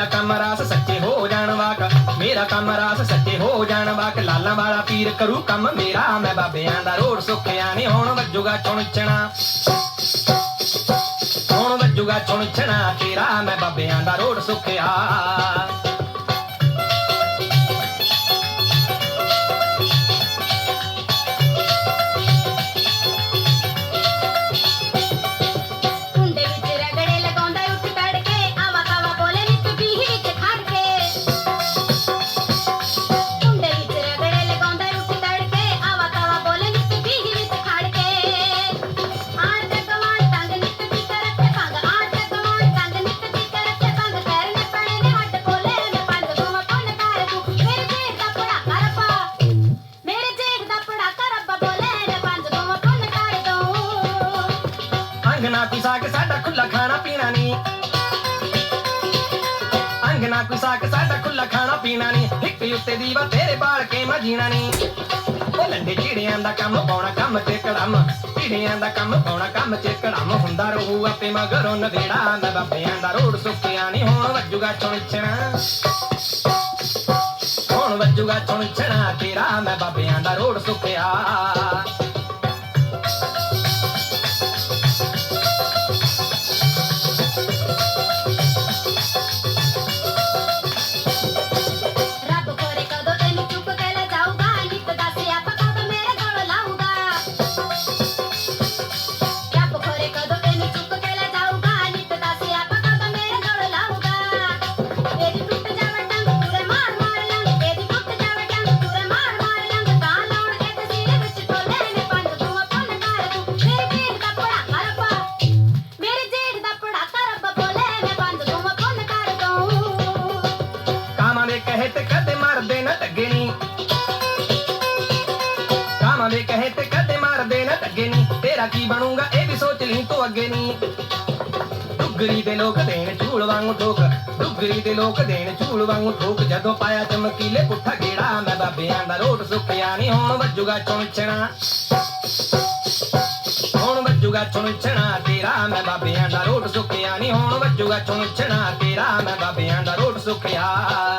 ਮੇਰਾ ਕੰਮ ਰਾਸ ਸੱਚੇ ਹੋ ਜਾਣ ਵਾਕ, ਮੇਰਾ ਕੰਮ ਰਾਸ ਸੱਚੇ ਹੋ ਜਾਣ ਵਾਕ। ਲਾਲਾਂ ਵਾਲਾ ਪੀਰ ਕਰੂ ਕੰਮ ਮੇਰਾ, ਮੈਂ ਬਾਬਿਆਂ ਦਾ ਰੋੜ ਸੁੱਕਿਆ ਨੇ, ਹੁਣ ਵੱਜੂਗਾ ਚੁਣਚਣਾ। ਹੁਣ ਵੱਜੂਗਾ ਚੁਣਚਣਾ ਤੇਰਾ, ਮੈਂ ਬਾਬਿਆਂ ਦਾ ਰੋੜ ਸੁੱਕਿਆ ਅੰਗਨਾ ਪਿਸਾ ਕੇ ਸਾਡਾ ਖੁੱਲਾ ਖਾਣਾ ਪੀਣਾ ਨਹੀਂ ਅੰਗਨਾ ਪਿਸਾ ਕੇ ਸਾਡਾ ਖੁੱਲਾ ਖਾਣਾ ਪੀਣਾ ਨਹੀਂ ਇੱਕ ਉੱਤੇ ਦੀਵਾ ਤੇਰੇ ਬਾਲ ਕੇ ਮਜੀਣਾ ਨਹੀਂ ਉਹ ਲੰਡੇ ਚਿੜਿਆਂ ਦਾ ਕੰਮ ਪਾਉਣਾ, ਕੰਮ ਤੇ ਕੜਮ। ਚਿੜਿਆਂ ਦਾ ਕੰਮ ਪਾਉਣਾ, ਕੰਮ ਤੇ ਕੜਮ। ਹੁੰਦਾ ਰਹੂ ਆਪੇ ਮਗਰੋਂ ਨਵੇੜਾ ਮੈਂ ਬਾਬਿਆਂ ਦਾ ਰੋੜ ਸੁੱਕਿਆ ਨਹੀਂ ਹੁਣ ਵੱਜੂਗਾ ਚੁਣਚਣਾ ਹੁਣ ਵੱਜੂਗਾ ਚੁਣਚਣਾ ਤੇਰਾ ਮੈਂ ਬਾਬਿਆਂ ਦਾ ਰੋੜ ਸੁੱਕਿਆ। ਕਹੇ ਤੇ ਕਦੇ ਮਰਦੇ ਨਾ ਟੱਗੇ ਕਾਮਾਂ ਦੇ ਕਹੇ ਤੇ ਕਦੇ ਮਰਦੇ ਨਾ ਟੱਗੇ ਤੇਰਾ ਕੀ ਬਣੂਗਾ ਇਹ ਵੀ ਸੋਚ ਲਈ ਤੂੰ ਅੱਗੇ ਨੀ। ਡੁੱਗਰੀ ਦੇ ਲੋਕ ਦੇਣ ਝੂਲ ਵਾਂਗੂ ਠੋਕ। ਡੁੱਗਰੀ ਦੇ ਲੋਕ ਦੇਣ ਝੂਲ ਵਾਂਗੂ ਠੋਕ। ਜਦੋਂ ਪਾਇਆ ਚਮਕੀਲੇ ਪੁੱਠਾ ਗੇੜਾ, ਮੈਂ ਬਾਬਿਆਂ ਦਾ ਰੋਟ ਸੁੱਕਿਆ ਨਹੀਂ ਹੁਣ ਵੱਜੂਗਾ ਚੁਣਚਣਾ ਹੁਣ ਵੱਜੂਗਾ ਚੁਣਚਣਾ ਤੇਰਾ, ਮੈਂ ਬਾਬਿਆਂ ਦਾ ਰੋਟ ਸੁੱਕਿਆ ਨਹੀਂ ਹੁਣ ਵੱਜੂਗਾ ਚੁਣਚਣਾ ਤੇਰਾ, ਮੈਂ ਬਾਬਿਆਂ ਦਾ ਰੋਟ ਸੁੱਕਿਆ।